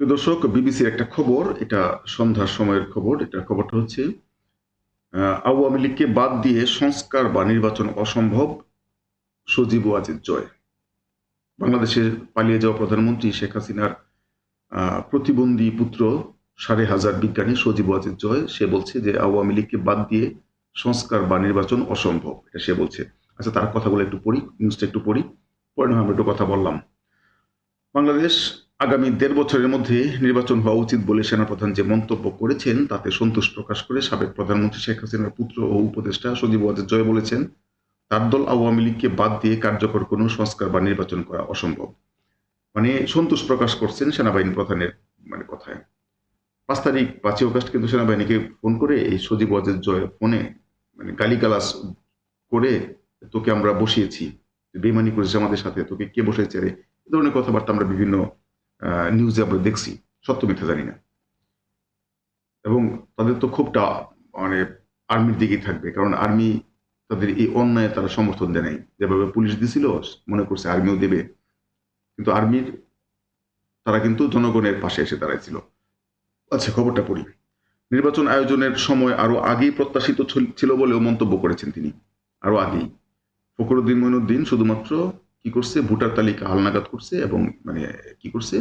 দর্শক, বিবিসির একটা খবর, এটা সন্ধ্যার সময়ের খবর এটা খবরটা হচ্ছে আওয়ামী লীগকে বাদ দিয়ে সংস্কার বা নির্বাচন অসম্ভব, সজীব ওয়াজেদ জয়। বাংলাদেশে পালিয়ে যাওয়া প্রধানমন্ত্রী শেখ হাসিনার প্রতিবন্ধী পুত্র সাড়ে হাজার বিজ্ঞানী সজীব ওয়াজেদ জয়, সে বলছে যে আওয়ামী লীগকে বাদ দিয়ে সংস্কার বা নির্বাচন অসম্ভব, এটা সে বলছে। আচ্ছা তার কথাগুলো একটু পড়ি নিউজটা একটু পড়ি, পরে না আমরা একটু কথা বললাম। বাংলাদেশ আগামী দেড় বছরের মধ্যে নির্বাচন হওয়া উচিত বলে সেনাপ্রধান যে মন্তব্য করেছেন, তাতে সন্তোষ প্রকাশ করে সাবেক প্রধানমন্ত্রী শেখ হাসিনার পুত্র ও উপদেষ্টা সজীব ওয়াজেদ জয় বলেছেন, তার দল আওয়ামী লীগকে বাদ দিয়ে কার্যকর কোনো সংস্কার বা নির্বাচন করা অসম্ভব। মানে সন্তোষ প্রকাশ করছেন সেনাবাহিনী প্রধানের মানে কথায়। পাঁচ তারিখ পাঁচই অগস্ট কিন্তু সেনাবাহিনীকে ফোন করে এই সজীব ওয়াজেদ জয় ফোনে মানে গালিগালাস করে, তোকে আমরা বসিয়েছি বেমানি করেছে আমাদের সাথে, তোকে কে বসেছে রে? এ ধরনের কথাবার্তা আমরা বিভিন্ন নিউজে আমরা দেখছি, সত্য মিথ্যা জানি না। এবং তাদের তো খুবটা মানে আর্মির দিকেই থাকবে, কারণ আর্মি তাদের এই অন্যায় তারা সমর্থন দেয় নাই। যেভাবে পুলিশ দিছিল, মনে করছে আর্মিও দেবে। কিন্তু আর্মির তারা কিন্তু জনগণের পাশে এসে দাঁড়াইছিল। আচ্ছা খবরটা পড়ি। নির্বাচন আয়োজনের সময় আরও আগেই প্রত্যাশিত ছিল- বলেও মন্তব্য করেছেন তিনি। আরও আগেই। ফখরুদ্দিন মইনুদ্দিন শুধুমাত্র কি করছে? ভোটার তালিকা হালনাগাদ করছে এবং মানে কি করছে?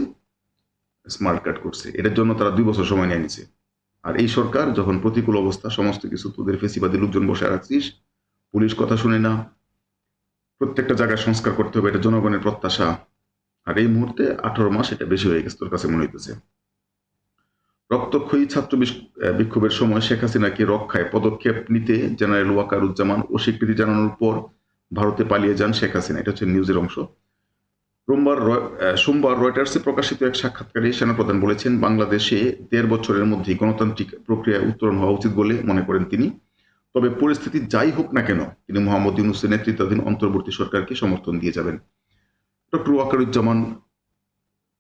স্মার্ট কার্ড করছে। এটার জন্য তারা দুই বছর সময় নিয়ে নিছে। আর এই সরকার যখন প্রতিকূল অবস্থা, সমস্ত কিছু, তোদের ফেসিবাদী লোকজন বসে রাখছিস পুলিশ কথা শুনে না, প্রত্যেকটা জায়গায় সংস্কার করতে হবে, এটা জনগণের প্রত্যাশা। আর এই মুহূর্তে আঠারো মাস এটা বেশি হয়ে গেছে তোর কাছে মনে হইতেছে। রক্তক্ষয়ী ছাত্র বিক্ষোভের সময় শেখ হাসিনাকে রক্ষায় পদক্ষেপ নিতে জেনারেল ওয়াকারুজ্জামান অস্বীকৃতি জানানোর পর ভারতে পালিয়ে যান শেখ হাসিনা। এটা হচ্ছে নিউজের অংশ। সোমবার রয়- সোমবার রয়টার্সে প্রকাশিত এক সাক্ষাৎকারে সেনাপ্রধান বলেছেন, বাংলাদেশে দেড় বছরের মধ্যেই গণতান্ত্রিক প্রক্রিয়ায় উত্তরণ হওয়া উচিত বলে মনে করেন তিনি। তবে পরিস্থিতি যাই হোক না কেন, তিনি মোহাম্মদ ইউনুসের নেতৃত্বাধীন অন্তর্বর্তী সরকারকে সমর্থন দিয়ে যাবেন। ডক্টর ওয়াকারুজ্জামান,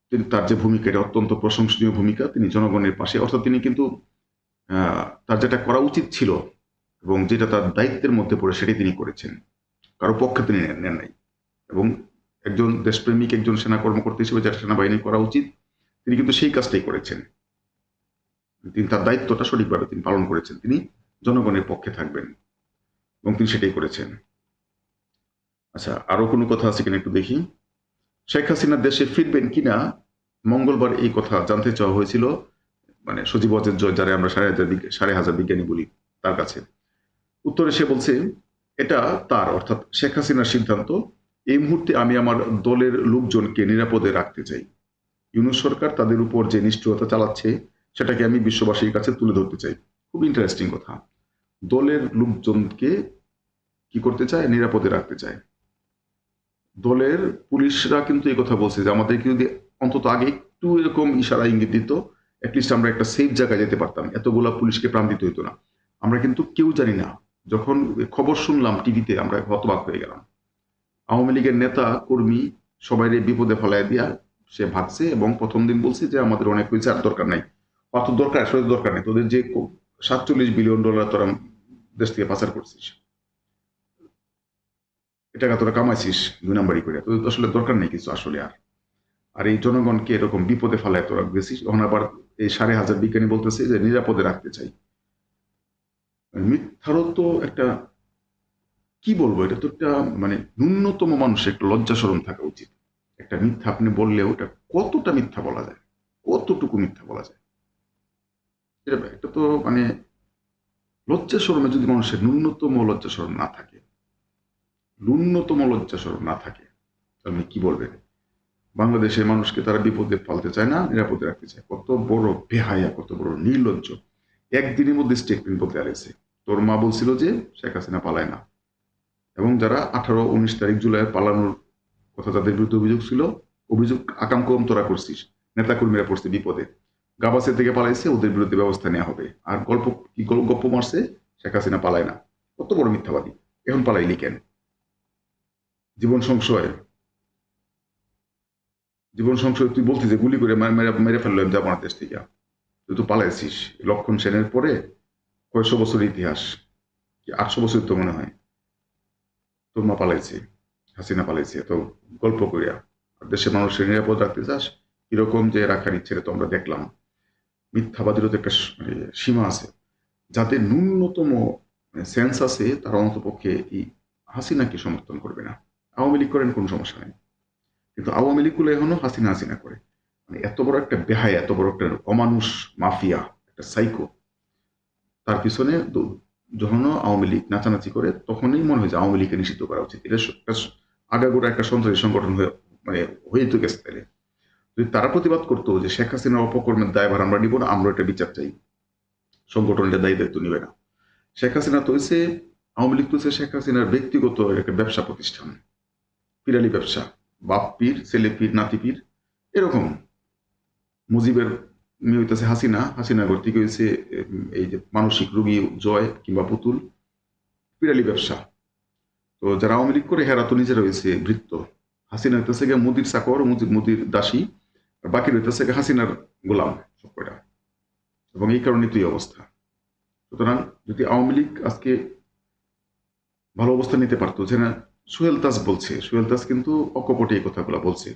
তিনি তার যে ভূমিকা, এটা অত্যন্ত প্রশংসনীয় ভূমিকা। তিনি জনগণের পাশে, অর্থাৎ তিনি কিন্তু তার যেটা করা উচিত ছিল এবং যেটা তার দায়িত্বের মধ্যে পড়ে, সেটাই তিনি করেছেন। কারও পক্ষে তিনি নেন নাই। এবং একজন দেশপ্রেমিক, একজন সেনা কর্মকর্তা হিসেবে যেটা সেনাবাহিনী করা উচিত, তিনি কিন্তু সেই কাজটাই করেছেন। তিনি তার দায়িত্বটা সঠিকভাবে তিনি পালন করেছেন। তিনি জনগণের পক্ষে থাকবেন এবং তিনি সেটাই করেছেন। আচ্ছা আরও কোনো কথা আছে কিনা একটু দেখি। শেখ হাসিনা দেশে ফিরবেন কিনা? মঙ্গলবার এই কথা জানতে চাওয়া হয়েছিল। মানে সজীব অজের যারা আমরা সাড়ে হাজার সাড়ে হাজার বিজ্ঞানী বলি, তার কাছে। উত্তরে সে বলছে এটা তার, অর্থাৎ শেখ হাসিনার সিদ্ধান্ত, এই মুহূর্তে আমি আমার দলের লোকজনকে নিরাপদে রাখতে চাই। ইউনুস সরকার তাদের উপর যে নিষ্ঠুরতা চালাচ্ছে, সেটাকে আমি বিশ্ববাসীর কাছে তুলে ধরতে চাই। খুব ইন্টারেস্টিং কথা। দলের লোকজনকে কি করতে চায়? নিরাপদে রাখতে চায়। দলের পুলিশরা কিন্তু এই কথা বলছে যে, আমাদেরকে যদি অন্তত আগে একটু এরকম ইশারা ইঙ্গিত দিত অ্যাটলিস্ট আমরা একটা সেফ জায়গায় যেতে পারতাম। এতগুলা পুলিশকে প্রাণ দিতে হইতো না। আমরা কিন্তু কেউ জানি না যখন খবর শুনলাম টিভিতে, আমরা হতবাক হয়ে গেলাম। আওয়ামী লীগের নেতা, কর্মী সবাই বিপদে ফেলায় দিয়া সে ভাবছে এবং প্রথম দিন বলছে যে আমাদের অনেক হয়েছে আর দরকার নাই। অত দরকার, আসলে দরকার নেই। তোদের যে সাতচল্লিশ বিলিয়ন ডলার তোরা দেশ থেকে পাচার করছিস। টাকা তোরা কামাইছিস দুই নাম্বারই করে তোদের তো আসলে দরকার নেই কিছু আসলে আর। আর এই জনগণকে এরকম বিপদে ফেলায় তোরা গেছিস। তখন আবার এই সাড়ে হাজার বিজ্ঞানী বলতেছে যে নিরাপদে রাখতে চাই। মিথ্যারও তো একটা, কি বলব, এটা তো একটা মানে ন্যূনতম মানুষের একটা লজ্জা সরম থাকা উচিত। একটা মিথ্যা আপনি বললেও এটা কতটা মিথ্যা বলা যায়? কতটুকু মিথ্যা বলা যায়? এটা একটা তো মানে লজ্জা সরমে যদি মানুষের ন্যূনতম লজ্জা সরম না থাকে, ন্যূনতম লজ্জা সরম না থাকে, তাহলে কি বলবেন? বাংলাদেশের মানুষকে তারা বিপদে ফেলতে চায় না, নিরাপদে রাখতে চায়। কত বড় বেহায়া, কত বড় নির্লজ্জ। একদিনের মধ্যে স্টেটমেন্ট বলতে আরেছে তোর মা বলছিল যে শেখ হাসিনা পালায় না। এবং যারা আঠারো, উনিশ তারিখ জুলাই পালানোর কথা তাদের বিরুদ্ধে অভিযোগ ছিল, অভিযোগ আকাম কম তোরা করছিস, নেতাকর্মীরা পড়ছে বিপদে। গাবাসের থেকে পালাইছে, ওদের বিরুদ্ধে ব্যবস্থা নেওয়া হবে। আর গল্প, কি গল- গপ্প মারছে, শেখ হাসিনা পালায় না। কত বড় মিথ্যাবাদী। এখন পালাইলি কেন? জীবন সংশয়। জীবন সংশয়, তুই বলতি যে গুলি করে মেরে ফেলল যাব না দেশ থেকে। তুই তো পালাইছিস। লক্ষণ সেনের পরে কয়শো বছর ইতিহাস? আটশো বছর তো মনে হয়। মা পালাইছে, হাসিনা পালাইছে, এত গল্প করিয়া দেশের মানুষের নিরাপদ রাখতে চাস এরকম যে রাখার ইচ্ছে তো আমরা দেখলাম। মিথ্যাবাদীরও তো একটা মানে সীমা আছে। যাদের ন্যূনতম সেন্স আছে, তারা অন্তপক্ষে এই হাসিনাকে সমর্থন করবে না। আওয়ামী লীগ করেন, কোনো সমস্যা নেই। কিন্তু আওয়ামী লীগগুলো এখনও হাসিনা হাসিনা করে। মানে এত বড় একটা বেহায়, এত বড় একটা অমানুষ মাফিয়া, একটা সাইকো তার পিছনে যখন আওয়ামী লীগ নাচানাচি করে, তখনই মনে হয় যে আওয়ামী লীগকে নিষিদ্ধ করা উচিত। এটা আগাগোড়া একটা সন্ত্রাসী সংগঠন হয়ে মানে হয়ে তো গেছে তাহলে যদি তারা প্রতিবাদ করতো যে শেখ হাসিনার অপকর্মের দায়ভার আমরা নিব না, আমরা এটা বিচার চাই। সংগঠন এটা দায়ী দায়িত্ব নিবে না। শেখ হাসিনা তো হয়েছে আওয়ামী লীগ তো হচ্ছে শেখ হাসিনার ব্যক্তিগত একটা ব্যবসা প্রতিষ্ঠান। পিরালি ব্যবসা। বাপ পীর ছেলে পীর নাতি পীর এরকম। মুজিবের হইতেছে হাসিনা। হাসিনা থেকে হয়েছে এই যে মানসিক রোগী, জয় কিংবা পুতুল পিরালি ব্যবসা। তো যারা আওয়ামী লীগ করে, হেরা তো নিজেরা হয়েছে বৃত্ত। হাসিনা হইতেছে গিয়ে মুদির চাকর, মুদির মুদির দাসী, আর বাকি হইতেছে গিয়ে হাসিনার গোলাম সব এবং এই কারণে তুই অবস্থা। সুতরাং যদি আওয়ামী লীগ আজকে ভালো অবস্থা নিতে পারতো যে না সুহেল দাস বলছে, সুহেল দাস কিন্তু অকপটে এই কথাগুলো বলছে।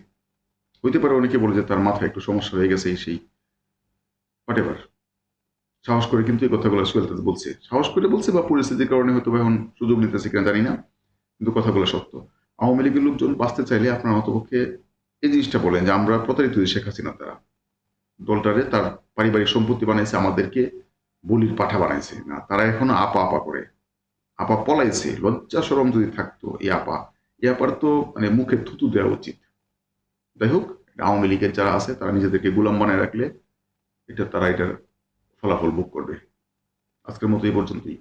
হইতে পারে অনেকে বলে যে তার মাথায় একটু সমস্যা হয়ে গেছে, এই সেই হোয়াটেভার সাহস করে কিন্তু এই কথাগুলো সুহেল দাস বলছে। সাহস করে বলছে বা পরিস্থিতির কারণে হয়তো এখন সুযোগ নিতেছে কিনা জানি না, কিন্তু কথাগুলো সত্য। আওয়ামী লীগের লোকজন বাঁচতে চাইলে আপনার অন্তপক্ষে এই জিনিসটা বলেন যে আমরা প্রতারিত শেখ হাসিনা তারা দলটারে তার পারিবারিক সম্পত্তি বানাইছে, আমাদেরকে বলির পাঠা বানাইছে। না, তারা এখনও আপা আপা করে। আপা পলাইছে, লজ্জা সরম যদি থাকতো এই আপা। এই আপার তো মানে মুখে থুতু দেওয়া উচিত। যাই হোক, আওয়ামী লীগের যারা আছে, তারা নিজেদেরকে গোলাম বানায় রাখলে এটা তারা এটার ফলাফল ভোগ করবে। আজকের মতো এই পর্যন্তই।